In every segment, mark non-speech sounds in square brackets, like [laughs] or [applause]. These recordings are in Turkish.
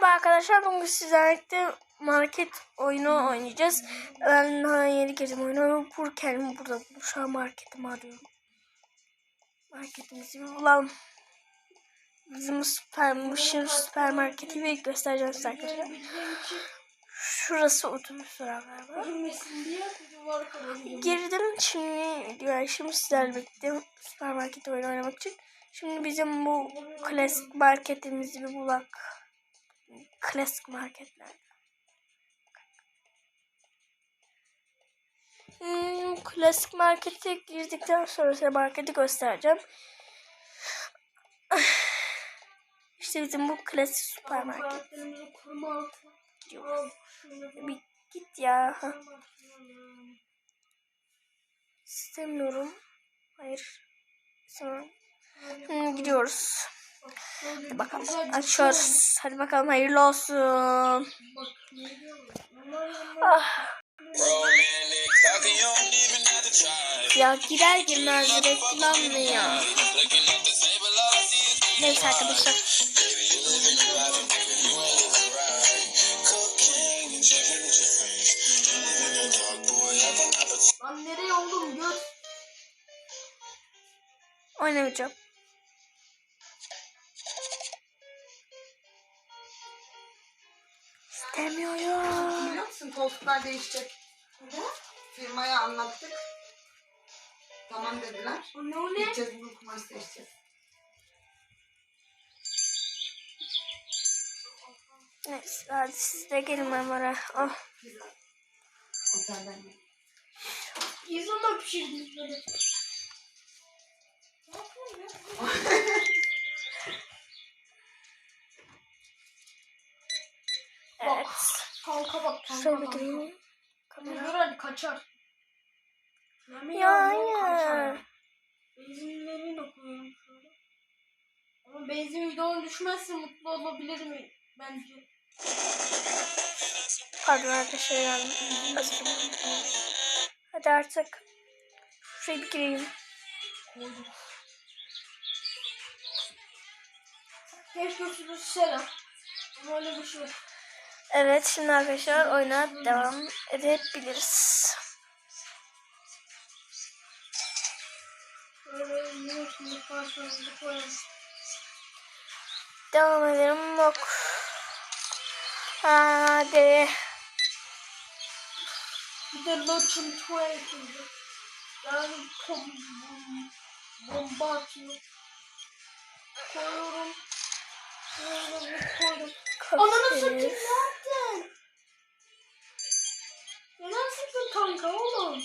Merhaba arkadaşlar. Bugün sizlerle market oyunu oynayacağız. Ben daha yeni girdim oyuna. Bur kendimi burada. Şu an marketimi arıyorum. Marketimizi bir bulalım. Bizim süper, Müşir süpermarketi ve göstereceğim size arkadaşlar. Şurası otobüs galiba. Girdim şimdi diyor şimdi sizlerle bekliyorum süpermarket oyunu oynamak için. Şimdi bizim bu klasik marketimizi bir bulak. Klasik marketler. Hmm, klasik markete girdikten sonra size marketi göstereceğim. [sighs] İşte bizim bu klasik süpermarket. Yok. Bir git ya. Ha. İstemiyorum. Hayır. İstemem. Hmm, gidiyoruz. Bakalım. Açıyoruz. Hadi bakalım hayırlı olsun. Ah. Ya girer girmez reklam ne ya? Neyse arkadaşlar. Lan nereye oğlum gör. Oynamayacağım. Koltuklar değişecek. Firmaya anlattık. Tamam dediler. Ne o ne? Gideceğiz bunu kumaş değişeceğiz. Neyse hadi siz de gelin Ömer'e. Oh. Otelden gel. İzlama pişirdiniz böyle. Şöyle. Dur hadi kaçar. Ya hayır. Benzinlerini okuyorum şöyle. Ama benzin videonun düşmezse mutlu olabilir mi? Bence. Pardon arkadaşlar yani. Hazırım. Hadi artık. Şuraya bir gireyim. Koydum. Keşke şunu şişerim. Ama öyle bir şey yok. Evet şimdi arkadaşlar oyuna devam edebiliriz. Devam edelim. Yok. Hadi. Bir de Toy şimdi. Yani bom, bom, bomba atıyor. Koyuyorum. Koyuyorum, koydum. Ananı satayım ne 放狗吗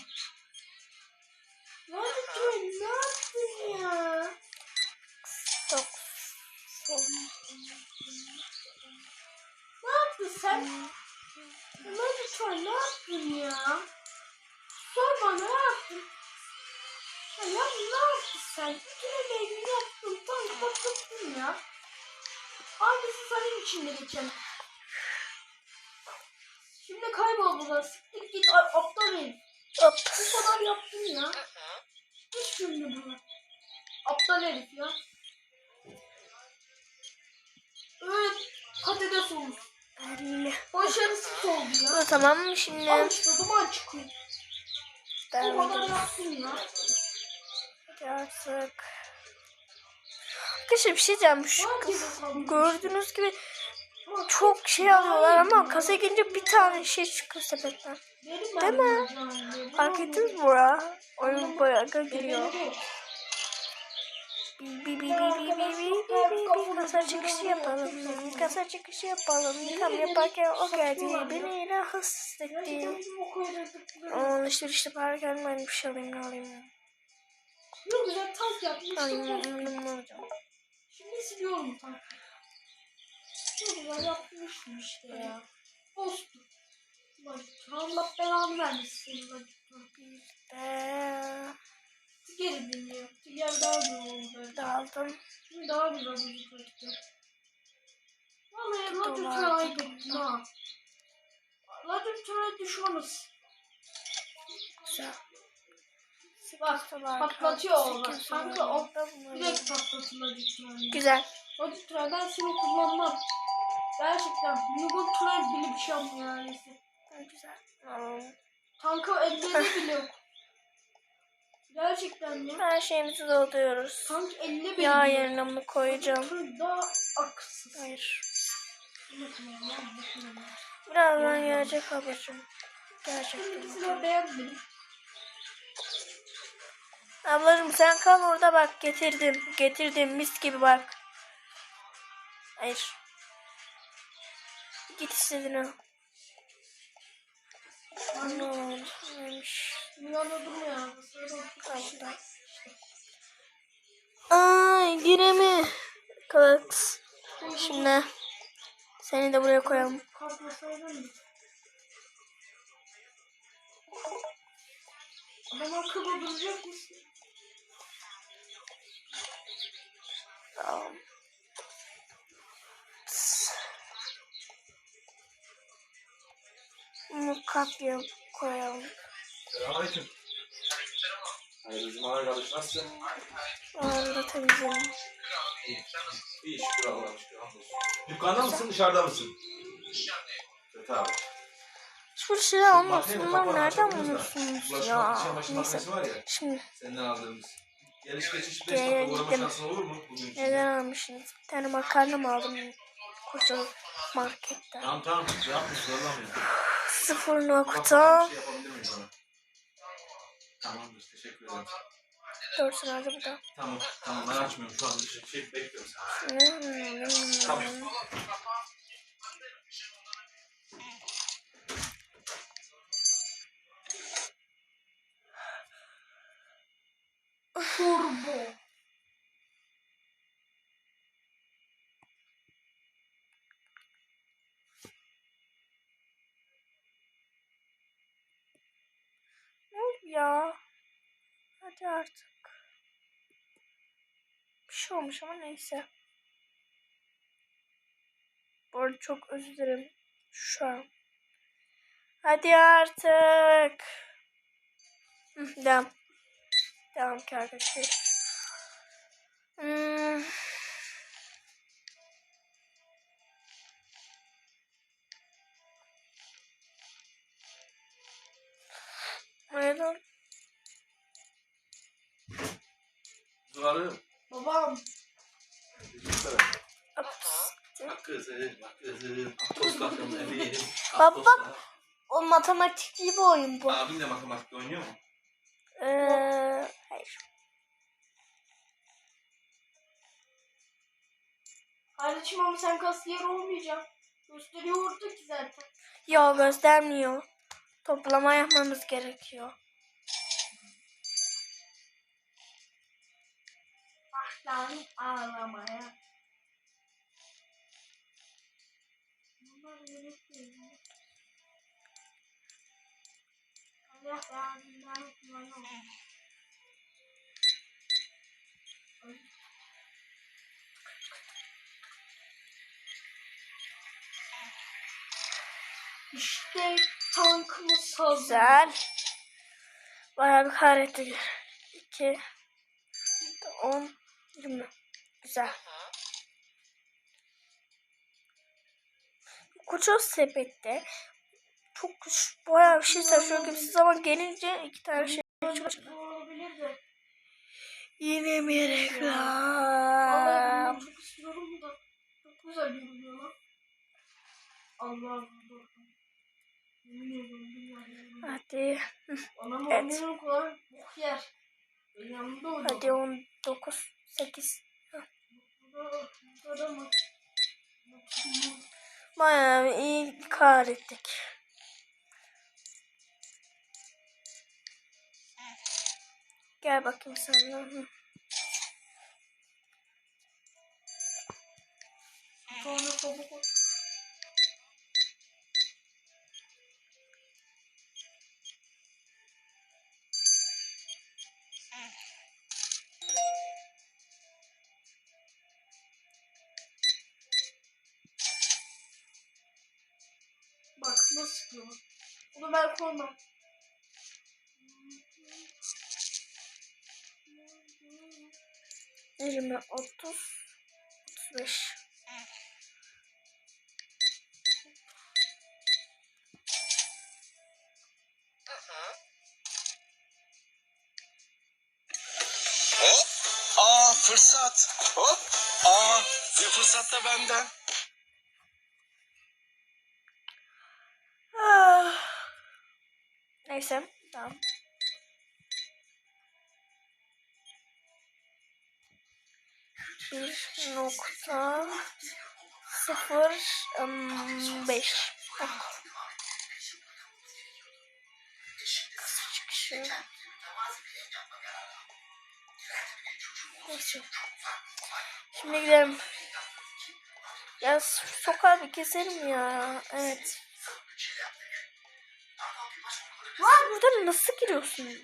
kayboldular. Siktir git aptal. Hop. Bu kadar yaptın ya. Hiç şimdi bunu. Aptal herif ya. Evet. Patates olmuş. Başarısız oldu ya. Tamam şimdi. Al işte duman çıkıyor. Bu kadar yaptın ya. Artık. Arkadaşlar bir şey diyeceğim. Şu kız, gördüğünüz gibi çok şey alıyorlar ama kasa gelince bir tane şey çıkıyor sepetten. Değil mi? Fark ettiniz mi Bora? Oyun bayağı giriyor. Bi bi bi bi bi bi bi bi kasa çıkışı yapalım. Kasa çıkışı yapalım. Tam yaparken o geldi. Beni yine hissetti. Onun işte işte parken ben bir şey alayım ne alayım. Ne güzel tank yapmış. Alayım ne alacağım. Şimdi siliyorum tankı. Çok güzel işte ya. Olsun. Bak Allah belanı vermesin. Bak işte. Geri biniyor. Diğer daha güzel oldu. Daldım. Şimdi daha güzel oldu. Vallahi Roger Troy'a gittim ha. Roger Troy düşmanız. Güzel. Bak patlatıyor orada. Kanka o direkt patlatılacak. Güzel. Roger Troy'dan seni kullanmam. Gerçekten Mugun Tunay bile bir şey yapmıyor ailesi. Güzel. Tanka elleri bile yok. Gerçekten ya. Her şeyimizi dolduruyoruz. Tank elle bile Yağ yok. yerine mi koyacağım? Daha akılsız. Hayır. Birazdan gelecek babacığım. Gerçekten. Beğenmedim. Ablacığım sen kal orada bak getirdim. Getirdim mis gibi bak. Hayır. Git istediğini al. Ne oldu? Neymiş? Dünyada durmuyor. Kaldı. Ay yine mi? Kılıks. Şimdi seni de buraya koyalım. Adam akıllı duracak mısın? Tamam. Bunu kapıya koyalım. Selamünaleyküm. Hayırlı cumalar kardeş nasılsın? Onu da temizleyelim. İyi. İyi şükür Allah'a şükür hamdolsun. Dükkanda mısın dışarıda mısın? Evet abi. Hiçbir şey Bunlar kapağı nereden Bulaşık ya? Neyse. var ya. Şimdi Senden aldığımız. Geliş geçiş 5 Gel, dakika uğrama gittim. şansın olur mu? Bugün için. neden almışsınız? Bir tane makarna mı aldım? Koca marketten. Tamam tamam. Ne yapmış? Zorlamayın. Sıfır nokta. Şey? Tamamdır. Teşekkür ederim. Dört nerede bu da? Tamam. Tamam ben açmıyorum şu an. Şey, şey bekliyorum seni. Hmm. Tamam. Turbo. Ne oldu ya? Hadi artık. Bir şey olmuş ama neyse. Bu arada çok özür dilerim. Şu an. Hadi artık. Devam. Devam ki arkadaşlar. Hmm. Neden? Zuhar'ı. Babam. Kızım. Bak kızım. Emeğim. Bak, bak. O matematikli bir oyun bu. Abin de matematikte oynuyor mu? Ee, hayır. Kardeşim ama sen kasiyer olmayacaksın. Gösteriyordu ki zaten. Yok göstermiyor. Toplama yapmamız gerekiyor. Başladım ağlamaya. İşte hazır. Güzel. Bayağı bir karetti. 2 10 20 Güzel. Koca sepette çok bayağı bir şey taşıyor gibi ama gelince iki tane şey de. Yine Vallahi reklam? çok istiyorum da. Çok güzel görünüyor lan. Allah'ım Hadi. Evet. Hadi 19 8 Burada, burada mı? Bayağı iyi kar ettik. Gel bakayım. Hı. Sonra kabuk sıkıyormuş. Bunu ben koymam. Elime 30 35 Hop. Aa fırsat. Hop. Aa bir fırsat da benden. Neyse. Tamam. Bir nokta sıfır beş. Ah. Şimdi gidelim. Ya sokağı bir keselim ya. Evet. Var buradan nasıl giriyorsunuz?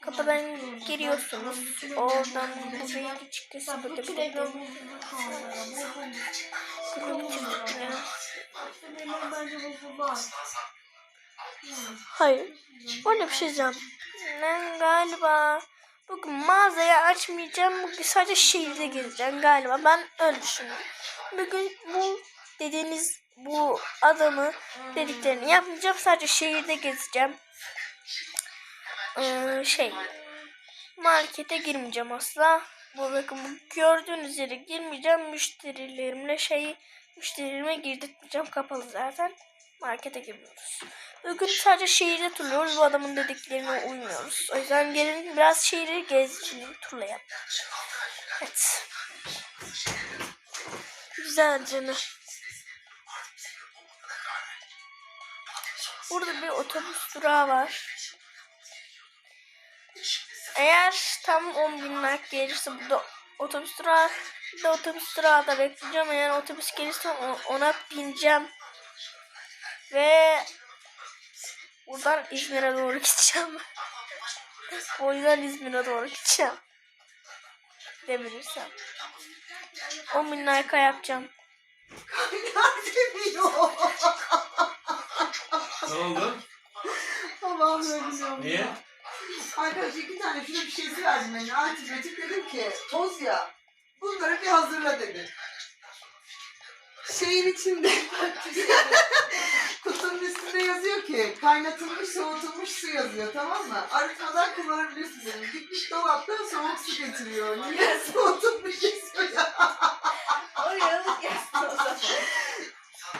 Kapıdan giriyorsunuz. Oradan buraya çıkıyorsunuz. Burada bir de bence bu var. Hayır. Öyle bir şey diyeceğim. Ben galiba bugün mağazayı açmayacağım. Bugün sadece şehirde gezeceğim galiba. Ben öyle düşünüyorum. Bugün bu dediğiniz bu adamı dediklerini yapmayacağım. Sadece şehirde gezeceğim. Ee, şey markete girmeyeceğim asla. Bu bakın gördüğünüz yere girmeyeceğim. Müşterilerimle şey müşterilerime girdirtmeyeceğim. Kapalı zaten. Markete girmiyoruz. Bugün sadece şehirde turluyoruz. Bu adamın dediklerine uymuyoruz. O yüzden gelin biraz şehri gezin, turlayalım. Evet. Güzel canım. Burada bir otobüs durağı var. Eğer tam 10 bin like gelirse burada otobüs durağı da otobüs durağı da bekleyeceğim. Eğer otobüs gelirse ona bineceğim. Ve buradan İzmir'e doğru [laughs] gideceğim. o yüzden İzmir'e doğru gideceğim. Gidebilirsem. 10 bin like yapacağım. [laughs] Nerede biliyor? Ne oldu? Allah'ım ya biliyorum. Niye? Arkadaş iki tane şuna bir şeysi verdim ben. Antibiyotik dedim ki toz ya. Bunları bir hazırla dedi. Şeyin içinde [laughs] kutunun üstünde yazıyor ki kaynatılmış soğutulmuş su yazıyor tamam mı? Arıtmadan kullanabilirsin dedim. Gitmiş dolaptan soğuk su getiriyor. Niye [laughs] soğutulmuş yazıyor ya?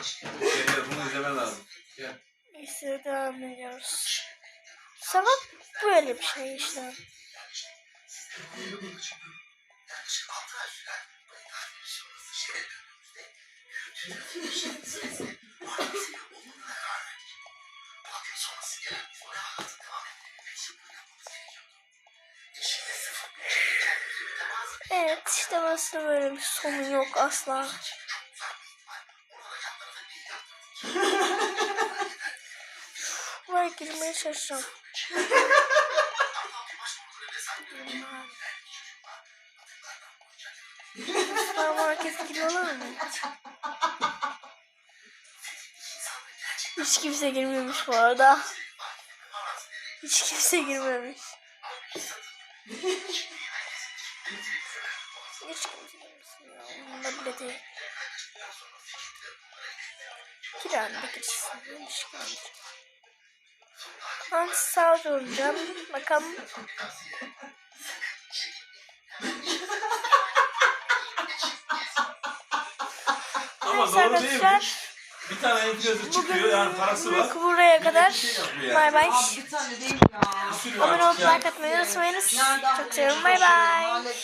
Şey, bunu izlemen lazım. Gel. Neyse devam ediyoruz. Sabah böyle bir şey işte. Evet işte burası böyle bir sonu yok asla. Buraya girmeye çalışacağım. Süpermarkete giriyorlar mı? Hiç kimse girmemiş bu arada. Hiç kimse girmemiş. Hiç kimse girmesin ya. Bile değil. Giren de girsin. Hiç girmemiş. Ben sağ olacağım. Bakalım. Ama doğru değil mi? arkadaşlar. Bir tane influencer çıkıyor yani parası var. Bugün buraya kadar. Şey Bay bay. Abi bir tane değil ya. Bir sürü Abone yani. like atmayı unutmayınız. Çok seviyorum. Bay bay.